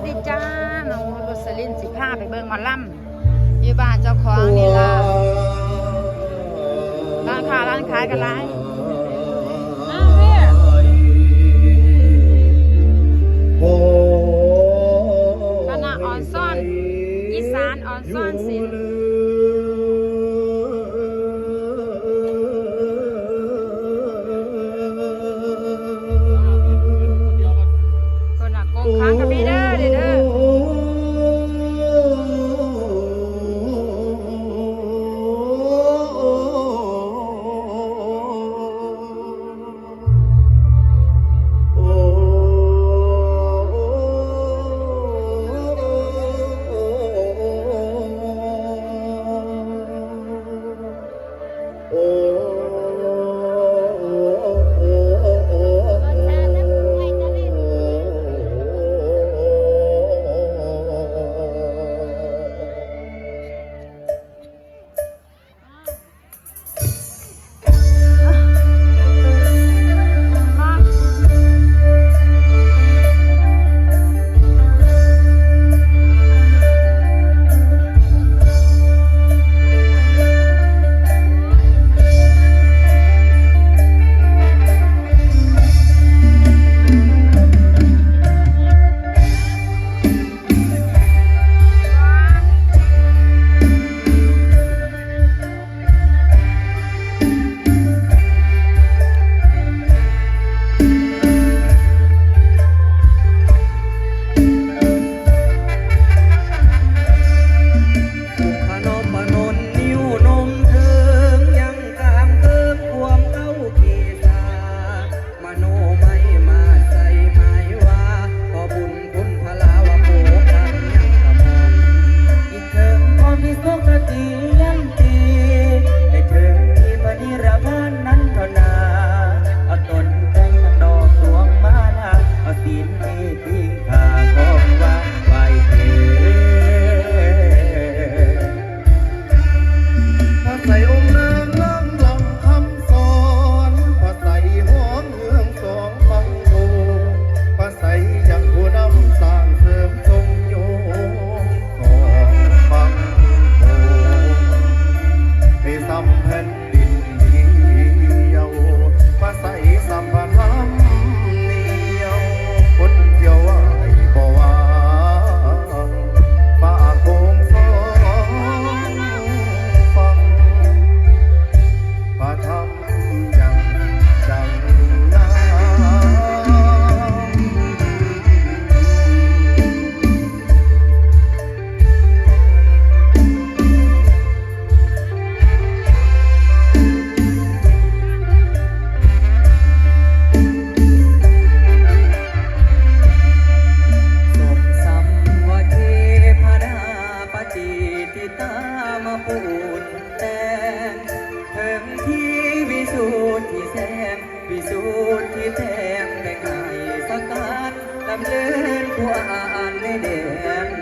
สดีจ้า น้องบุษลินสิผ้าไปเบิ่งหมอลำอยู่บ้านเจ้าของนี่ล่ะร้านค้าร้านขายกันหลายอ้าวเว้ยคณะออนซ่อนอีสานออนซ่อนศิลป์ กีตามาปูนแต่งเพิ่มที่วิสูตรที่แซงวิสูตรที่แทงแบ่งให้สักการลำเลินผู้อ่านไในแดน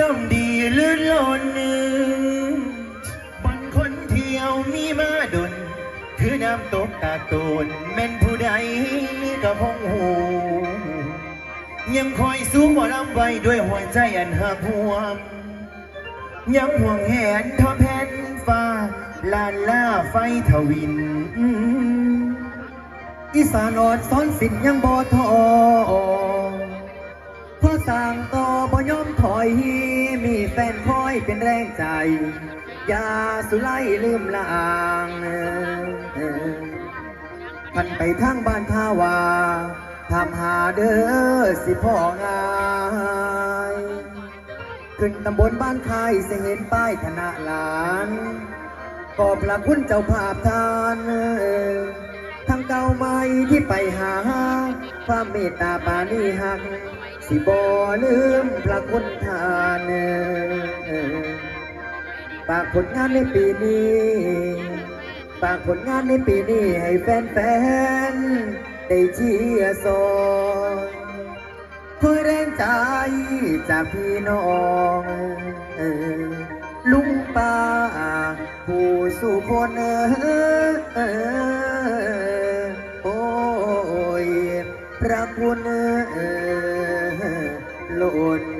ดมดีลื่นลนบนคนเที่ยวมีมาดนคือน้ำตกตาโตนแม่นผู้ใดก็พงหู ยังคอยสู้หมอลำไว้ด้วยหัวใจอันหักหวม ยังห่วงแหนทอแผ่นฟ้า ลานล่าไฟทวิน อีสานอดซ้อนสินยังบ่ทอ พอสั่งต่อบ่ยอมถอย มีแฟนคอยเป็นแรงใจอย่าสุไลลืมลางพันไปทางบ้านท่าวาทำหาเด้อสิพ่องาย ขึ้นตำบลบ้านคายเสเห็นป้ายธนาหลานขอบพระคุณเจ้าภาพทานทั้งเก่าใหม่ที่ไปหาความเมตตาปานีหัก สิบ่ลืมพระคุณทานฝากผลงานในปีนี้ฝากผลงานในปีนี้ให้แฟนๆ ได้เชียร์ซอยคอยแรงใจจากพี่น้องลุงป้าผู้สู่คนเออโอ้ยพระคุณเออ ล้น